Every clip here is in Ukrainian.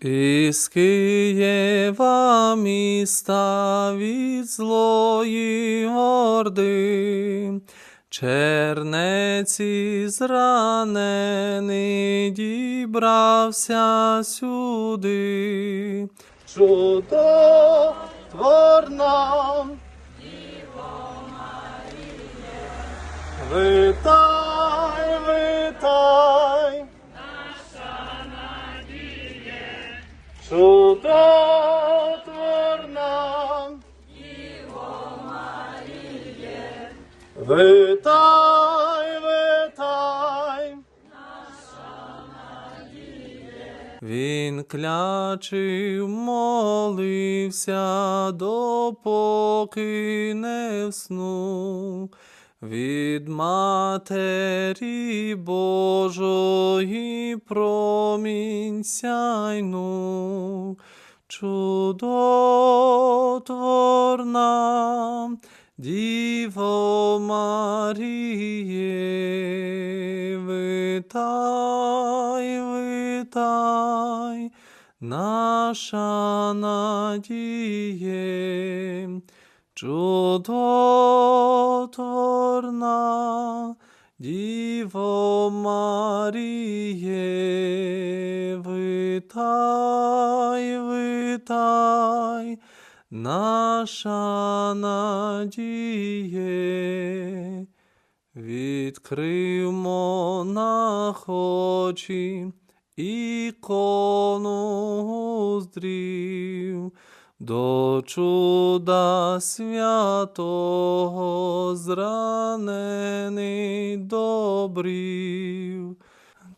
Із Києва міста від злої горди, чернеці зранений дібрався сюди. Чудотворна Витай, Витай, витай. Він клячив, молився, допоки не вснув. Від Матері Божої промінь сяйнув. Чудотворна Діво Маріє, витай, витай, наша надіє, чудотворна Діво Маріє, витай, витай, наша надіє, відкрив монах очі, ікону здрів, до чуда святого зранений добрів.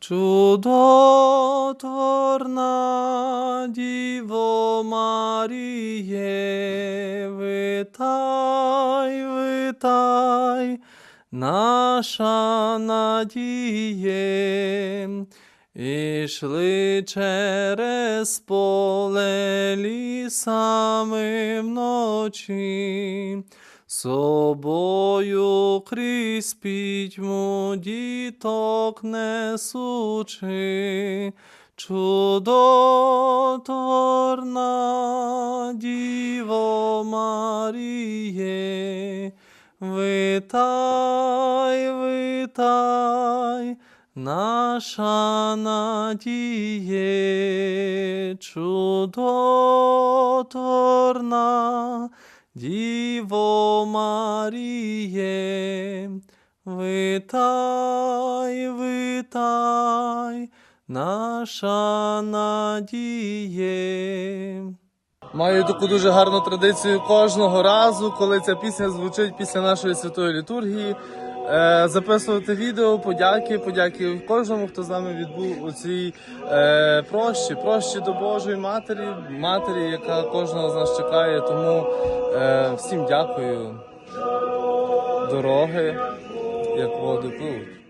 Чудотворна Діво Маріє, витай, витай, наша надіє. Ішли через поле лісами вночі, собою крізь пітьму діток несучи, чудотворна Діво Маріє, витай, витай, наша надіє, чудотворна Діво Маріє, витай, витай, наша надіє. Маю таку дуже гарну традицію кожного разу, коли ця пісня звучить після нашої святої літургії. Е, Записувати відео, подяки, подяки кожному, хто з нами відбув у цій е, прощі, прощі до Божої Матері, Матері, яка кожного з нас чекає. Тому е, всім дякую. Дороги, як воду пливуть.